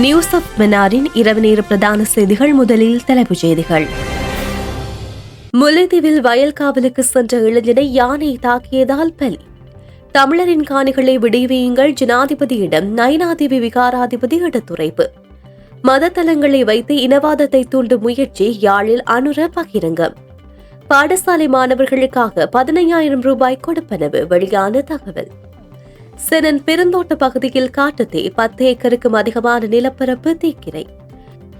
News of மினாரின் இரவு நேர பிரதான செய்திகள் முதலில் தலைப்புச் செய்திகள். முல்லைத்தீவில் வயல் காவலுக்கு சென்ற இளைஞனை யானை தாக்கியதால் பலி. தமிழரின் காணிகளை விடுவியுங்கள் ஜனாதிபதியிடம் நைனாதேவி விகாராதிபதி எடுத்துரைப்பு. மதத்தலங்களை வைத்து இனவாதத்தை தூண்டும் முயற்சி யாழில் அனுர பகிரங்கம். பாடசாலை மாணவர்களுக்காக பதினையாயிரம் ரூபாய் கொடுப்பனவு வெளியான தகவல். செனன் பெருந்தோட்ட பகுதியில் காட்டுத்தீ பத்து ஏக்கருக்கும் அதிகமான நிலப்பரப்பு தீக்கிரை.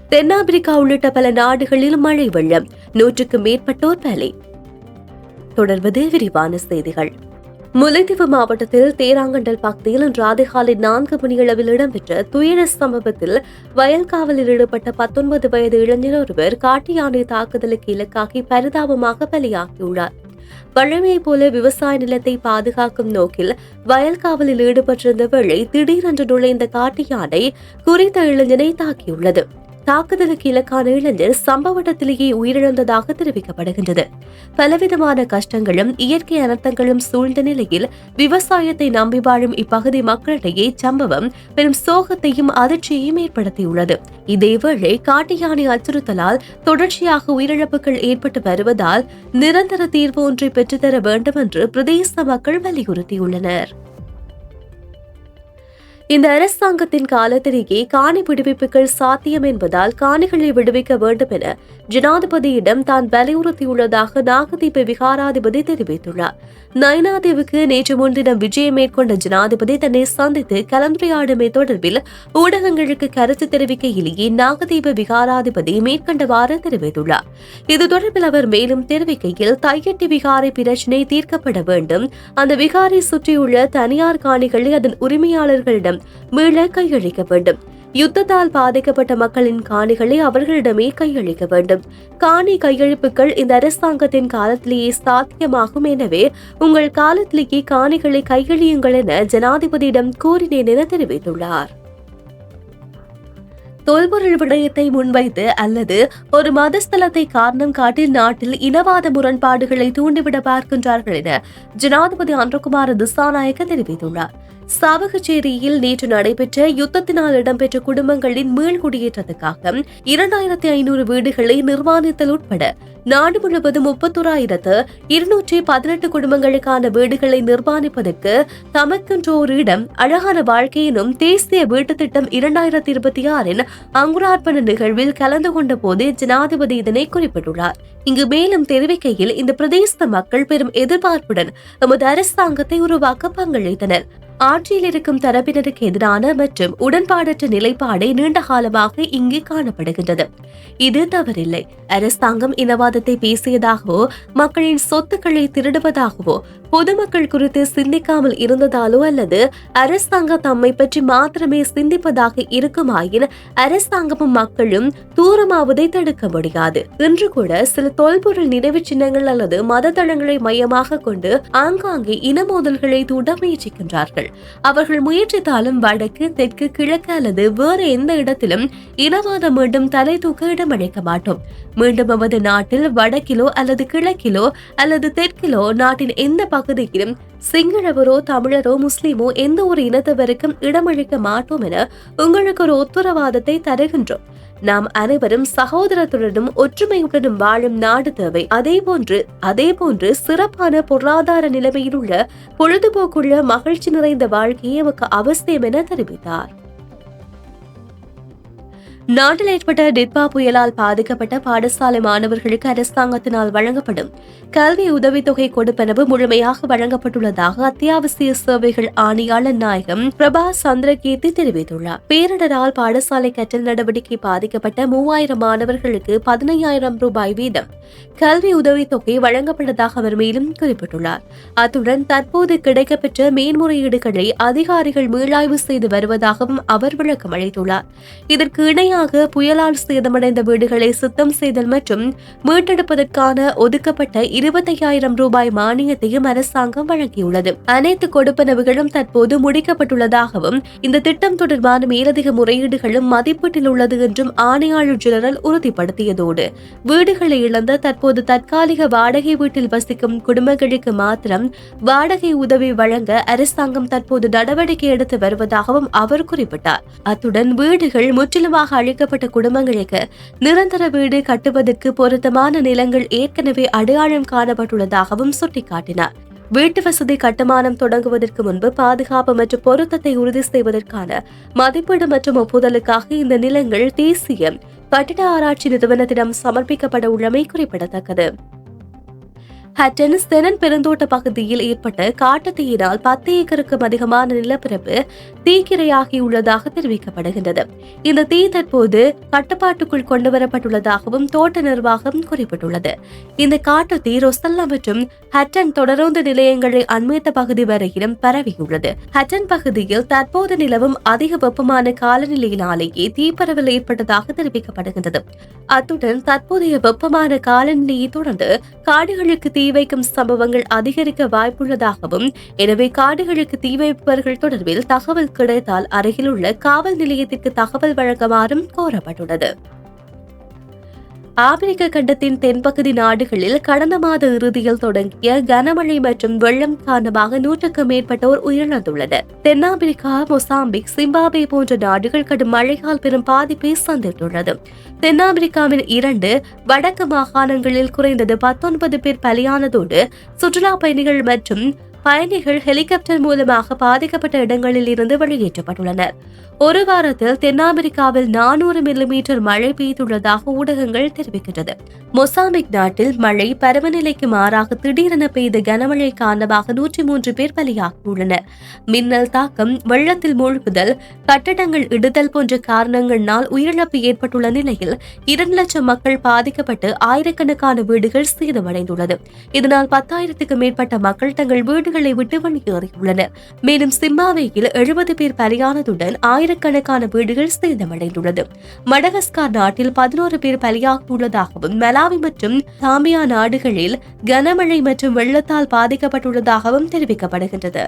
தென்னாப்பிரிக்கா உள்ளிட்ட பல நாடுகளில் மழை வெள்ளம் நூற்றுக்கும் மேற்பட்டோர் பலி தொடர்வது விரிவான செய்திகள். முல்லைத்தீவு மாவட்டத்தில் தேராங்கண்டல் பகுதியில் இன்று அதிகாலை நான்கு மணியளவில் இடம்பெற்ற துயர சம்பவத்தில் வயல் காவலில் ஈடுபட்ட பத்தொன்பது வயது இளைஞர் ஒருவர் காட்டு யானை தாக்குதலுக்கு இலக்காகி பரிதாபமாக பலியாகியுள்ளார். வழமையைப் போல விவசாய நிலத்தை பாதுகாக்கும் நோக்கில் வயல் காவலில் ஈடுபட்டிருந்த வேளை திடீரென்று நுழைந்த காட்டு யானை குறித்த இளைஞனை தாக்கியுள்ளது. தாக்குதலுக்கு இலக்கான இளைஞர் சம்பவ இடத்திலேயே உயிரிழந்ததாக தெரிவிக்கப்படுகின்றது. பலவிதமான கஷ்டங்களும் இயற்கை அனர்த்தங்களும் சூழ்ந்த நிலையில் விவசாயத்தை நம்பி வாழும் இப்பகுதி மக்களிடையே சம்பவம் பெரும் சோகத்தையும் அதிர்ச்சியையும் ஏற்படுத்தியுள்ளது. இதேவேளை காட்டு யானை அச்சுறுத்தலால் தொடர்ச்சியாக உயிரிழப்புகள் ஏற்பட்டு வருவதால் நிரந்தர தீர்வு ஒன்றை பெற்றுத்தர வேண்டும் என்று பிரதேச மக்கள் வலியுறுத்தியுள்ளனர். இந்த அரசாங்கத்தின் காலத்திலேயே காணி விடுவிப்புகள் சாத்தியம் என்பதால் காணிகளை விடுவிக்க வேண்டும் என ஜனாதிபதியிடம் தான் வலியுறுத்தியுள்ளதாக நாகதீப விகாராதிபதி தெரிவித்துள்ளார். நயனாதேவுக்கு நேற்று முன்தினம் விஜயம் மேற்கொண்ட ஜனாதிபதி தன்னை சந்தித்து கலந்துரையாடுமை தொடர்பில் ஊடகங்களுக்கு கருத்து தெரிவிக்கையிலேயே நாகதீப விகாராதிபதி மேற்கண்டவாறு தெரிவித்துள்ளார். இது தொடர்பில் அவர் மேலும் தெரிவிக்கையில் தையட்டி விகாரை பிரச்சினை தீர்க்கப்பட வேண்டும். அந்த விகாரை சுற்றியுள்ள தனியார் காணிகளை அதன் உரிமையாளர்களிடம் மீள கையளிக்க வேண்டும். யுத்தத்தால் பாதிக்கப்பட்ட மக்களின் காணிகளை அவர்களிடமே கையளிக்க வேண்டும். காணி கையளிப்புகள் இந்த அரசாங்கத்தின் காலத்திலேயே சாத்தியமாகும் எனவே உங்கள் காலத்திலேயே காணிகளை கையளியுங்கள் என ஜனாதிபதியிடம் கூறினேன் என தெரிவித்துள்ளார். தொல்பொருள் விடயத்தை முன்வைத்து அல்லது ஒரு மதஸ்தலத்தை காரணம் காட்டி நாட்டில் இனவாத முரண்பாடுகளை தூண்டிவிட பார்க்கின்றார்கள் என ஜனாதிபதி அன்றகுமார் திசாநாயக்க தெரிவித்துள்ளார். சாவகச்சேரியில் நேற்று நடைபெற்ற யுத்தத்தினால் இடம்பெற்ற குடும்பங்களின் மீள்குடியேற்றத்துக்காக இரண்டாயிரத்தி ஐநூறு வீடுகளை நிர்மாணித்தல் உட்பட நாடு முழுவதும் முப்பத்தோராயிரத்து இருநூற்றி பதினெட்டு குடும்பங்களுக்கான வீடுகளை நிர்மாணிப்பதற்கு தமக்கென்ற ஒரு இடம் அழகான வாழ்க்கையினும் தேசிய வீட்டு திட்டம் இரண்டாயிரத்தி இருபத்தி ஆறின் அங்குரார்ப்பண நிகழ்வில் கலந்து கொண்ட போது ஜனாதிபதி இதனை குறிப்பிட்டுள்ளார். இங்கு மேலும் தெரிவிக்கையில் இந்த பிரதேச மக்கள் பெரும் எதிர்பார்ப்புடன் எமது அரசாங்கத்தை உருவாக்க பங்களித்தனர். ஆட்சியில் இருக்கும் தரப்பினருக்கு எதிரான மற்றும் உடன்பாடற்ற நிலைப்பாடே நீண்ட காலமாக இங்கு காணப்படுகின்றது. இது தவறில்லை. அரசாங்கம் இனவாதத்தை பேசியதாகவோ மக்களின் சொத்துக்களை திருடுவதாகவோ பொதுமக்கள் குறித்து சிந்திக்காமல் இருந்ததாலோ அல்லது அரசாங்கம் தம்மை பற்றி மாத்திரமே சிந்திப்பதாக இருக்குமாயின் அரசாங்கமும் மக்களும் தூரமாவதை தடுக்க முடியாது. இன்று கூட சில தொல்பொருள் நினைவு சின்னங்கள் அல்லது மத தளங்களை மையமாக கொண்டு ஆங்காங்கே இன மோதல்களை தூட முயற்சிக்கின்றார்கள். அவர்கள் முயற்சித்தாலும் வடக்கு தெற்கு கிழக்கு அல்லது வேறு எந்த இடத்திலும் இனவாதம் மீண்டும் தலை தூக்க இடமளிக்க மாட்டோம். மீண்டும் நமது நாட்டில் வடக்கிலோ அல்லது கிழக்கிலோ அல்லது தெற்கிலோ நாட்டின் எந்த பகுதியிலும் சிங்களவரோ தமிழரோ முஸ்லிமோ எந்த ஒரு இனத்தவருக்கும் இடமளிக்க மாட்டோம் என உங்களுக்கு ஒரு உத்தரவாதத்தை தருகின்றோம். நாம் அனைவரும் சகோதரத்துடனும் ஒற்றுமையுடனும் வாழும் நாடு தேவை. அதே போன்று அதே போன்று சிறப்பான பொருளாதார நிலைமையில் உள்ள பொழுதுபோக்குள்ள மகிழ்ச்சி நிறைந்த வாழ்க்கையே எமக்கு அவசியம் என தெரிவித்தார். நாட்டில் ஏற்பட்ட டிட்பா புயலால் பாதிக்கப்பட்ட பாடசாலை மாணவர்களுக்கு அரசாங்கத்தினால் வழங்கப்படும் கல்வி உதவித்தொகை கொடுப்பனவு முழுமையாக வழங்கப்பட்டுள்ளதாக அத்தியாவசிய சேவைகள் ஆணையாளர் நாயகம் பிரபா சந்திரகீர்த்தி தெரிவித்துள்ளார். பேரிடரால் பாடசாலை கற்றல் நடவடிக்கை பாதிக்கப்பட்ட மூவாயிரம் மாணவர்களுக்கு பதினையாயிரம் ரூபாய் வீதம் கல்வி உதவித்தொகை வழங்கப்பட்டதாக அவர் மேலும் குறிப்பிட்டுள்ளார். அத்துடன் தற்போது கிடைக்கப்பெற்ற மேன்முறையீடுகளை அதிகாரிகள் மீளாய்வு செய்து வருவதாகவும் அவர் விளக்கம் அளித்துள்ளார். இதற்கு இணையாக முழுமையாக புயலால் சேதமடைந்த வீடுகளை சுத்தம் செய்தல் மற்றும் மீட்டெடுப்பதற்கான ஒதுக்கப்பட்ட இருபத்தையாயிரம் ரூபாய் மானியத்தையும் அரசாங்கம் வழங்கியுள்ளது. அனைத்து கொடுப்பனவுகளும் தற்போது முடிக்கப்பட்டுள்ளதாகவும் இந்த திட்டம் தொடர்பான மேலதிக முறையீடுகளும் மதிப்பீட்டில் உள்ளது என்றும் ஆணையாளர் ஜெனரல் உறுதிப்படுத்தியதோடு வீடுகளை இழந்த தற்போது தற்காலிக வாடகை வீட்டில் வசிக்கும் குடும்பங்களுக்கு மாத்திரம் வாடகை உதவி வழங்க அரசாங்கம் தற்போது நடவடிக்கை எடுத்து வருவதாகவும் அவர் குறிப்பிட்டார். அத்துடன் வீடுகள் முற்றிலுமாக அழிக்கப்பட்ட குடும்பங்களுக்கு நிரந்தர வீடு கட்டுவதற்கு பொருத்தமான நிலங்கள் ஏற்கனவே அடையாளம் காணப்பட்டுள்ளதாகவும் சுட்டிக்காட்டினார். வீட்டு வசதி கட்டுமானம் தொடங்குவதற்கு முன்பு பாதுகாப்பு மற்றும் பொருத்தத்தை உறுதி செய்வதற்கான மதிப்பீடு மற்றும் ஒப்புதலுக்காக இந்த நிலங்கள் தேசிய கட்டிட ஆராய்ச்சி நிறுவனத்திடம் சமர்ப்பிக்கப்பட உள்ளமை குறிப்பிடத்தக்கது. ஹட்டன்ஸ் பெருந்தோட்ட பகுதியில் ஏற்பட்ட காட்டுத்தீயினால் பத்து ஏக்கருக்கும் அதிகமான நிலப்பரப்பு தீக்கிரையாகியுள்ளதாக தெரிவிக்கப்படுகின்றது. இந்த தீ தற்போது கட்டுப்பாட்டுக்குள் கொண்டுவரப்பட்டுள்ளதாகவும் தோட்ட நிர்வாகம் குறிப்பிட்டுள்ளது. இந்த காட்டு தீ ரொசல்லா மற்றும் ஹட்டன் தொடரோந்து நிலையங்களை அண்மைத்த பகுதி வரையிலும் பரவியுள்ளது. ஹட்டன் பகுதியில் தற்போது நிலவும் அதிக வெப்பமான காலநிலையினாலேயே தீப்பரவல் ஏற்பட்டதாக தெரிவிக்கப்படுகின்றது. அத்துடன் தற்போதைய வெப்பமான காலநிலையை தொடர்ந்து காடுகளுக்கு தீ வைக்கும் சம்பவங்கள் அதிகரிக்க வாய்ப்புள்ளதாகவும் எனவே காடுகளுக்கு தீ வைப்பவர்கள் தொடர்பில் தகவல் கிடைத்தால் அருகிலுள்ள காவல் நிலையத்திற்கு தகவல் வழங்குமாறும் கோரப்பட்டுள்ளது. ஆப்பிரிக்க கண்டத்தின் தென்பகுதி நாடுகளில் கடந்த மாத இறுதியில் தொடங்கிய கனமழை மற்றும் வெள்ளம் காரணமாக நூற்றுக்கும் மேற்பட்டோர் உயிரிழந்துள்ளனர். தென்னாப்பிரிக்கா மொசாம்பிக் சிம்பாபே போன்ற நாடுகள் கடும் மழையால் பெரும் பாதிப்பை சந்தித்துள்ளது. தென்னாப்பிரிக்காவின் இரண்டு வடக்கு மாகாணங்களில் குறைந்தது பத்தொன்பது பேர் பலியானதோடு சுற்றுலா பயணிகள் மற்றும் பயணிகள் ஹெலிகாப்டர் மூலமாக பாதிக்கப்பட்ட இடங்களில் இருந்து வெளியேற்றப்பட்டுள்ளனர். ஒரு வாரத்தில் தென்னாப்பிரிக்காவில் நானூறு மில்லிமீட்டர் மழை பெய்துள்ளதாக ஊடகங்கள் தெரிவிக்கின்றது மொசாம்பிக் நாட்டில் மழை பருவநிலைக்கு மாறாக திடீரென பெய்த கனமழை காரணமாக நூற்றி மூன்று பேர் பலியாகியுள்ளனர். மின்னல் தாக்கம் வெள்ளத்தில் மூழ்குதல் கட்டடங்கள் இடுதல் போன்ற காரணங்களினால் உயிரிழப்பு ஏற்பட்டுள்ள நிலையில் இரண்டு லட்சம் மக்கள் பாதிக்கப்பட்டு ஆயிரக்கணக்கான வீடுகள் சேதமடைந்துள்ளது. இதனால் பத்தாயிரத்துக்கும் மேற்பட்ட மக்கள் தங்கள் வீடுகளை விட்டு வெளியேறியுள்ளனர் மேலும் சிம்பாவேயில் எழுபது பேர் பலியானதுடன் ஆயிரக்கணக்கான வீடுகள் சேதமடைந்துள்ளது. மடகஸ்கார் நாட்டில் பதினோரு பேர் பலியாகியுள்ளதாகவும் மலாவி மற்றும் தாமியா நாடுகளில் கனமழை மற்றும் வெள்ளத்தால் பாதிக்கப்பட்டுள்ளதாகவும் தெரிவிக்கப்படுகின்றது.